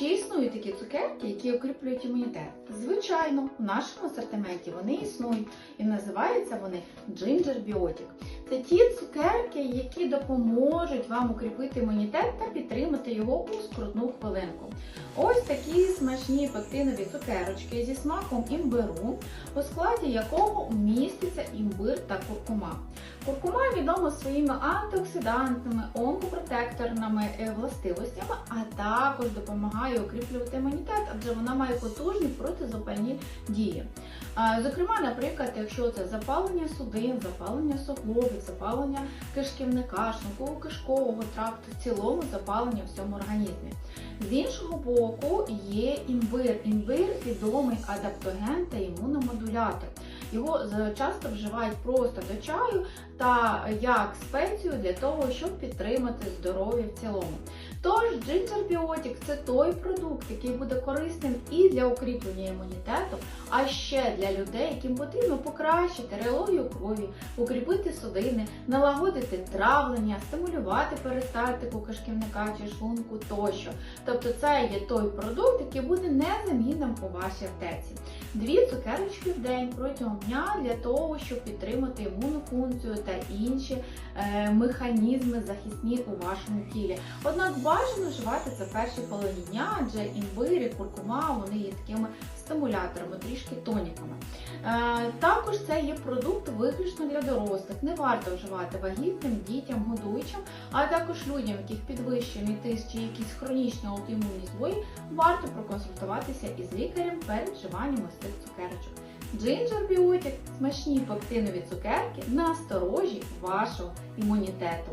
Чи існують такі цукерки, які укріплюють імунітет? Звичайно, в нашому асортименті вони існують і називаються вони Ginger Biotic. Це ті цукерки, які допоможуть вам укріпити імунітет та підтримати його у скрутну хвилинку. Ось такі смачні пектинові цукерочки зі смаком імбиру, у складі якого міститься імбир та куркума. Куркума відома своїми антиоксидантами, онкопротекторними е, властивостями, а також допомагає укріплювати імунітет, адже вона має потужні протизапальні дії. Зокрема, наприклад, якщо це запалення судин, запалення суглобів, запалення кишківника, шлунково-кишкового тракту, в цілому запалення в всьому організмі. З іншого боку, є імбир. Імбир відомий адаптоген та імуномодулятор. Його з- часто вживають просто до чаю та як спецію для того, щоб підтримати здоров'я в цілому. Тож Ginger Biotic – це той продукт, який буде корисним і для укріплення імунітету, а ще для людей, яким потрібно покращити реологію крові, укріпити судини, налагодити травлення, стимулювати перистальтику кишківника чи шлунку тощо. Тобто це є той продукт, який буде незамінним у вашій аптеці. Дві цукерочки в день протягом дня для того, щоб підтримати імунну функцію та інші е, механізми захисні у вашому тілі. Однак бажано вживати це в першій половині дня, адже імбир і куркума вони є такими стимуляторами, трішки тоніками. Е, також це є продукт виключно для дорослих. Не варто вживати вагітним, дітям, годуючим, а також людям, яких підвищений тиск чи якісь хронічні аутоімунні збої, варто проконсультуватися із лікарем перед вживанням ось цих цукерочок. Ginger Biotic – смачні пектинові цукерки насторожі вашого імунітету.